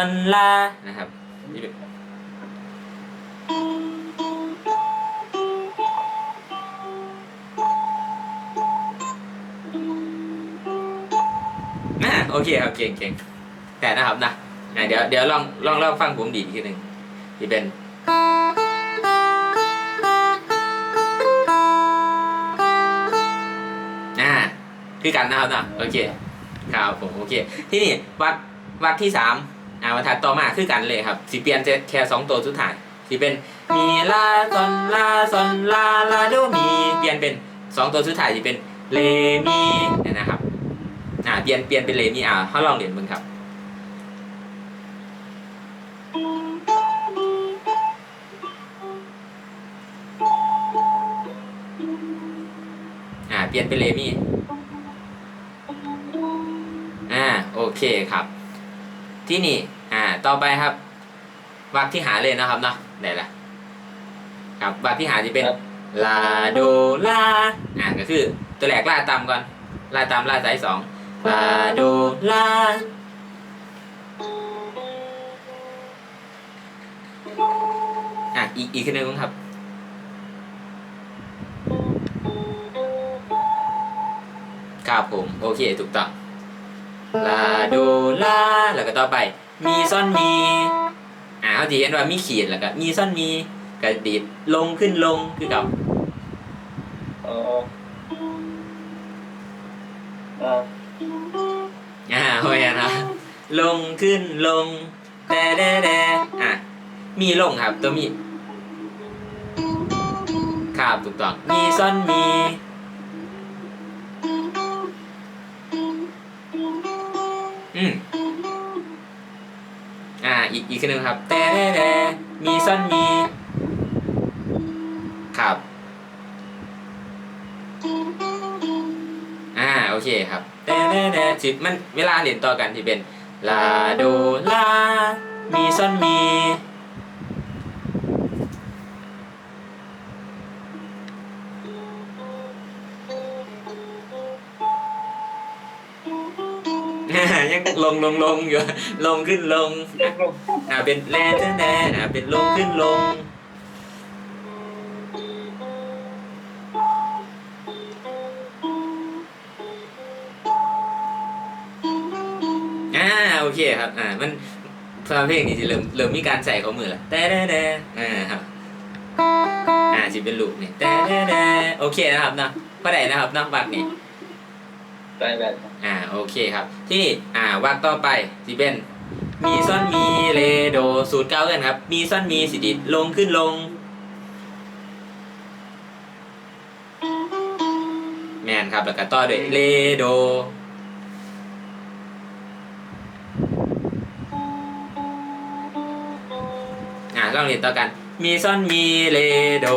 อนลานะครับนี่เป็นอ่าโอเคครับเก่งเก่งแต่นะครับนะอะเดี๋ยวเดี๋ยวลองลองลองฟังผมดีดอีกทีหนึ่งที่เป็นอ่าคือกันนะครับนะโอเคครับผมโอเค ที่นี่วักวักที่สาม อ่าบรรทัดต่อมาคือกันเลยครับสิเปลี่ยนจะแค่สองตัวสุดท้ายสิเป็นมีลาซอนลาซอนลาลาโดมีเปลี่ยนเป็นสองตัวสุดท้ายสิเป็นเลมีเนี่ยนะครับอ่าเปลี่ยนเปลี่ยนเป็นเลมีอ่าเขาลองเรียนมึงครับอ่าเปลี่ยนเป็นเลมี่อ่าโอเคครับ ที่นี่ ต่อไปครับวักที่หาเลยนะครับเนาะไหนล่ะครับวักที่หาจะเป็นครับลาโดลาอ่าก็คือตัวแรกลาตามก่อนลาตามลาสายสองลาโดลาอะอีกอีกขึ้นหนึ่งครับครับผมโอเคถูกต้องลาโดลาแล้วก็ต่อไป มีซ่อนมีอ่าเขาจะเห็นว่ามีขีดแล้วก็มีซ่อนมีกระดิดลงขึ้นลงคือกับอ๋ออ่าอ่าโอ้ยนะลงขึ้นลงแต่แดแดอะมีลงครับตัวมีครับถูกต้องมีซ่อนมี อีกอีกขึ้นหนึ่งครับแต่แต่มีซ่อนมี ครับ อ่าโอเคครับแต่แดแดจิมันเวลาเรียนต่อกันที่เป็นลาโดลา มีซ่อนมี ลงลงลงอยู่ลงขึ้นลงอ่าเป็นแลเทแนอ่าเป็นลงขึ้นลงอ่าโอเคครับอ่ามันฟังเพลงนี่จะเริ่มเริ่มมีการใส่ข้อมือละแต่แต่แต่อ่าครับอ่าจะเป็นลูกนี่แต่แต่แต่โอเคนะครับเนาะก็ได้นะครับเนาะวักนี่ ได้แบบอ่าโอเคครับ ที่อ่าวักต่อไปสิเป็นมีซ่อนมีเลโดสูตรเก้ากันครับ มีซ่อนมีสิดิลงขึ้นลง แมนครับแล้วก็ต่อด้วยเลโด อ่าลองเรียนต่อกัน มีซ่อนมีเลโด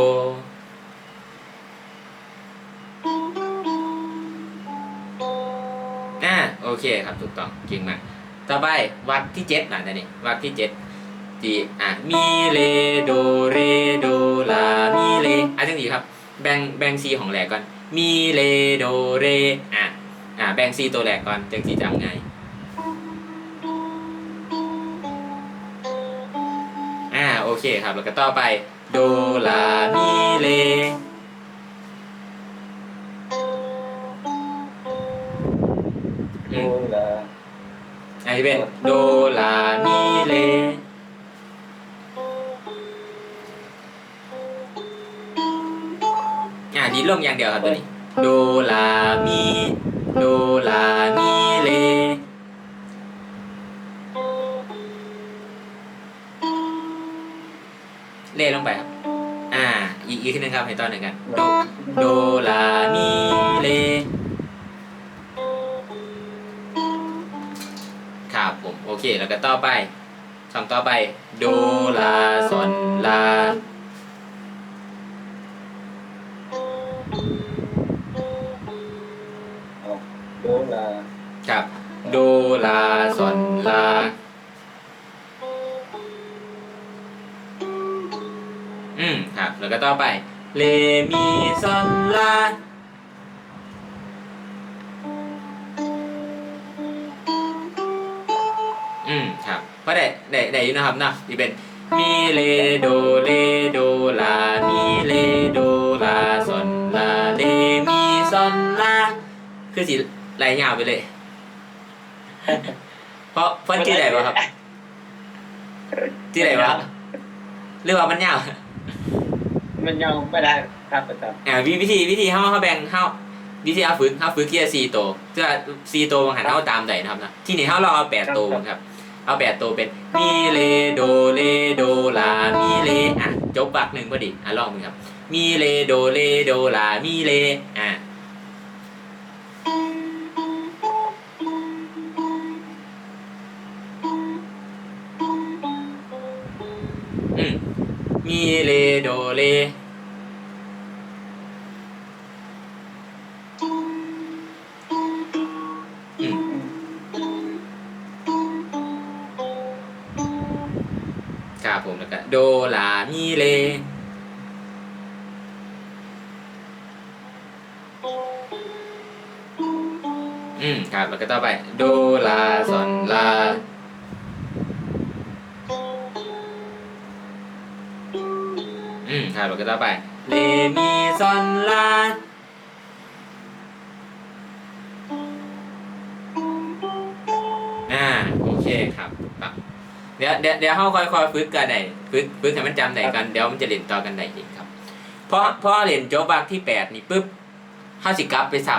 เคครับถูกต้องเก่งมากต่อไปวักที่เจ็ดนะนี่วักที่เจ็ดที่อะมีเลโดเรโดลามีเลอะจังดีครับแบ่งแบ่งซีของแหลกก่อนมีเลโดเรอะอะแบ่งซีตัวแหลกก่อนจังสีจำไงอ่าโอเคครับแล้วก็ต่อไปโดลามีเล เป็นโดลามีเลอ่าดีดลงอย่างเดียวครับตัวนี้ โดลามีโดลามีเลเลลงไปครับ อ่า อีกอีกทีหนึงครับให้ตอนหนึ่งกัน โด โดลามีเล ผมโอเค แล้วก็ต่อไปช่องต่อไป โดลาซอนลาอ๋อโดลาครับ โดลาซอนลาอืมครับ แล้วก็ต่อไปเลมีซอนลา อืมครับเพราะได้ได้ได้อยู่นะครับเนาะที่เป็นมีเลโดเลโดลามีเลโดลาซอนลาเลมีซอนลาคือสิไหลยาวไปเลย เพราะเพิ่นที่ไหนวะครับที่ไหนวะหรือว่ามันยาวมันยังไม่ได้ครับอาจารย์อ่าวิวิธีวิธีเฮาเฮาแบ่งเฮาวิธีเฮาฝึกเฮาฝึกเกียร์4ตัวคือ4ตัวบางหันเฮาตามได้นะครับนะที่นี่เฮาลองเอา8ตัวครับ เอา8ตัวเป็นมีเลโดเลโดลามีเลอะจบบักหนึ่งพอดีอะลองมึงครับมีเลโดเลโดลามีเลอะอืมมีเลโดเล โดลามีเลอืมครับแล้วก็ต่อไป โดลาซอนลาอืมครับแล้วก็ต่อไปเลมีซอนลาอ่า เดี๋ยวเดี๋ยวเดี๋ยวเขาค่อยๆฝึกกันได้ฝึกฝึกให้มันจำได้กันเดี๋ยวมันจะเรียนต่อกันได้อีกครับเพราะเพราะเรียนโจ๊กบักที่แปดนี่ปุ๊บเขาสิกลับไปซ้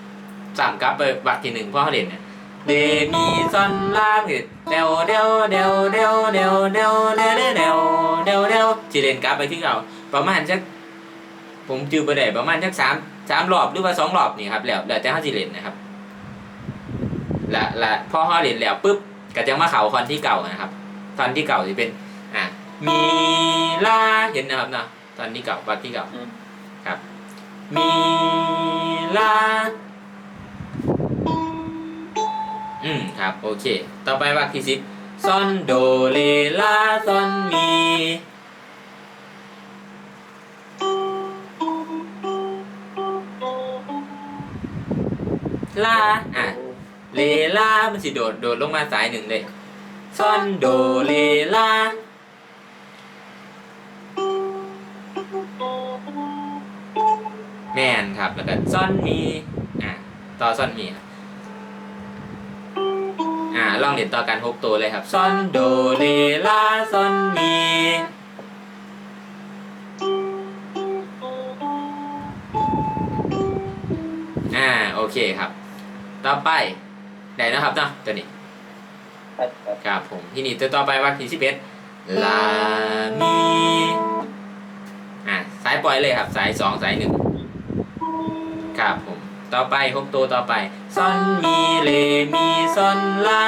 ำซ้ำกลับไปบักที่หนึ่งเพราะเขาเรียนเนี่ยเดมีซอนลาเดเดวเดวเดวเดวเดวเดวเดวเดวเดวเดวเดวสิเรียนกลับไปที่เราประมาณสักผมจือไปได้ประมาณสักสามสามรอบหรือว่าสองรอบนี่ครับแล้วแล้วแต่เขาสิเรียนนะครับและและพอเขาเรียนแล้วปุ๊บ ก็จะมาเข่าคอนที่เก่านะครับตอนที่เก่าจะเป็น อะมีลาเห็นนะครับเนาะตอนที่เก่าวักที่เก่าอืมครับมีลาอืมครับโอเค ต่อไปวักที่สิบซอนโดเลลาซอนมีลาอะ เลลา มันสิโดด โดดลงมาสายหนึ่งเลยซอนโดเลลา แมนครับ แล้วก็ซอนมี อะ ต่อซอนมีครับอ่า ลองเรียนต่อกันหกตัวเลยครับซอนโดเลลาซอนมีอ่า โอเคครับ ต่อไป ได้นะครับเนาะตัวนี้ครับครับครับผมที่นี่ตัวต่อไปวักที่สิบเอ็ดลามีอ่าสายปล่อยเลยครับ สายสองสายหนึ่งครับผม ต่อไปหกตัวต่อไปซอนมีเลมีซอนลา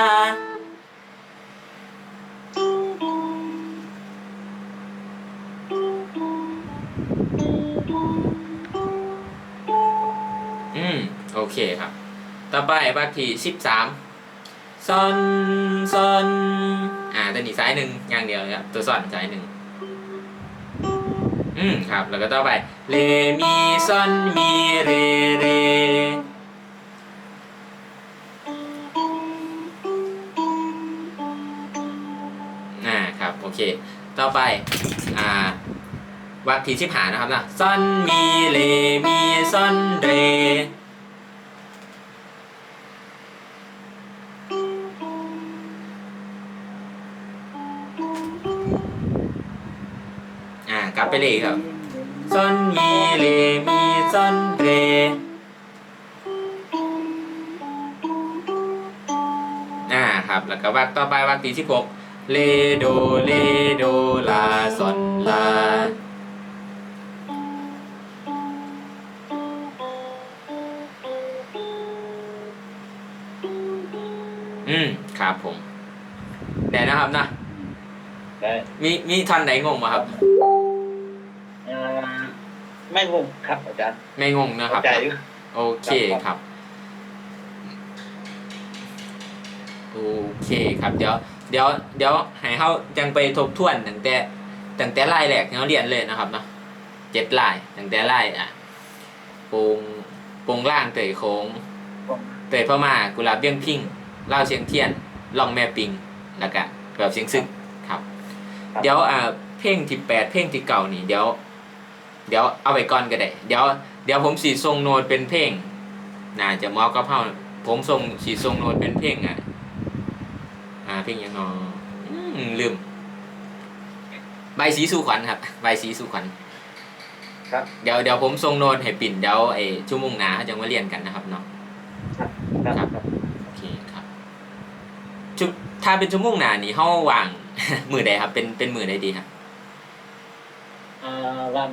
อืม โอเคครับ ต่อไปวักที่สิบสามซอนซอนอ่าตัวนี้ซ้ายหนึ่งอย่างเดียวครับตัวซอนซ้ายหนึ่งอืมครับ แล้วก็ต่อไปเลมีซอนมีเรเรอ่าครับโอเค ต่อไปอ่าวักที่สิบหานะครับนะซอนมีเลมีซอนเร ไปเลยครับซอนมีเลมีซอนเรอ่าครับ แล้วก็วักต่อไปวักที่สิบหกเลโดเลโดลาซอนลาอืมครับผมได้นะครับนะได้มีมีท่อนไหนงงไหมครับอ่า ไม่งงครับอาจารย์ไม่งงนะครับ เข้าใจอยู่ โอเคครับ โอเคครับ เดี๋ยว เดี๋ยว เดี๋ยวให้เขาจังไปทบทวนตั้งแต่ตั้งแต่ไล่แรกที่เขาเรียนเลยนะครับเนาะเจ็ดไล่ตั้งแต่ไล่อะปงปงล่างเตยโค้งเตยพม่ากุหลาบเบี้ยงพิงเล่าวเชียงเทียนล่องแม่ปิงแล้วก็แบบเสียงซึ้งครับครับ เดี๋ยวอ่าเพลงที่แปดเพลงที่เก่านี่เดี๋ยว เดี๋ยวเอาไปก่อนก็ได้ เดี๋ยวเดี๋ยวผมสีทรงโน้ตเป็นเพลงน่าจะเหมอกับเฮาผมทรงสีทรงโน้ตเป็นเพลงอะอ่าเพลงหยังนออืมลืม ใบสีสู่ขวัญครับ ใบสีสู่ขวัญครับเดี๋ยวเดี๋ยวผมทรงโน้ตให้ปิ่นเดี๋ยวไอ้ชั่วโมงหน้าเขาจะมาเรียนกันนะครับเนาะครับครับครับโอเคครับชุดถ้าเป็นชั่วโมงหน้านี่เฮาวางมือใดครับ เป็นเป็นมือใดดีครับอ่าวัน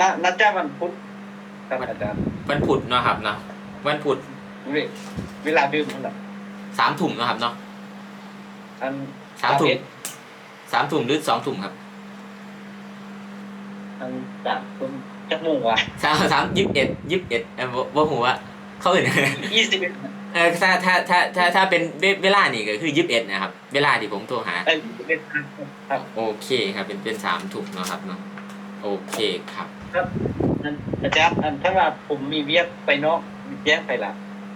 น่าน่าจะวันพุธครับอาจารย์วันพุธเนาะครับเนาะวันพุธเวเวลาดื่มเท่าไหร่สามทุ่มเนาะครับเนาะอันสามทุ่มเอ็ดสามทุ่มหรือสองทุ่มครับอันสามทุ่มจักโมงวะสามสามยี่สิบเอ็ดยี่สิบเอ็ดเออบ่บ่หัวาเขาอื่นยี่สิบเอ็ดเออถ้าถ้าถ้าถ้าถ้าเป็นเวเวลานี่ก็คือยี่สิบเอ็ดนะครับ เวลาที่ผมโทรหาเอ้ยยี่สิบเอ็ดครับโอเคครับ เป็นเป็นสามทุ่มเนาะครับเนาะ โอเคครับอันอาจารย์อันถ้าว่าผมมีเวียกไปนอกแย้งไปละ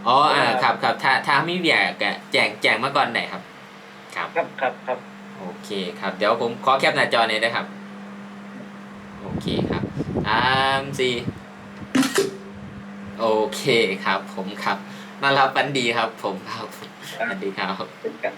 อ๋ออ่าครับครับถ้าถ้ามีเบียร์ก็แจ้งแจ้งมาก่อนได้ครับ ครับครับครับครับโอเคครับ เดี๋ยวผมขอแคปหน้าจอหน่อยนะครับ โอเคครับสามสี่โอเคครับ ผมครับน่ารับปันดีครับ ผมครับสวัสดีครับเป็นกัน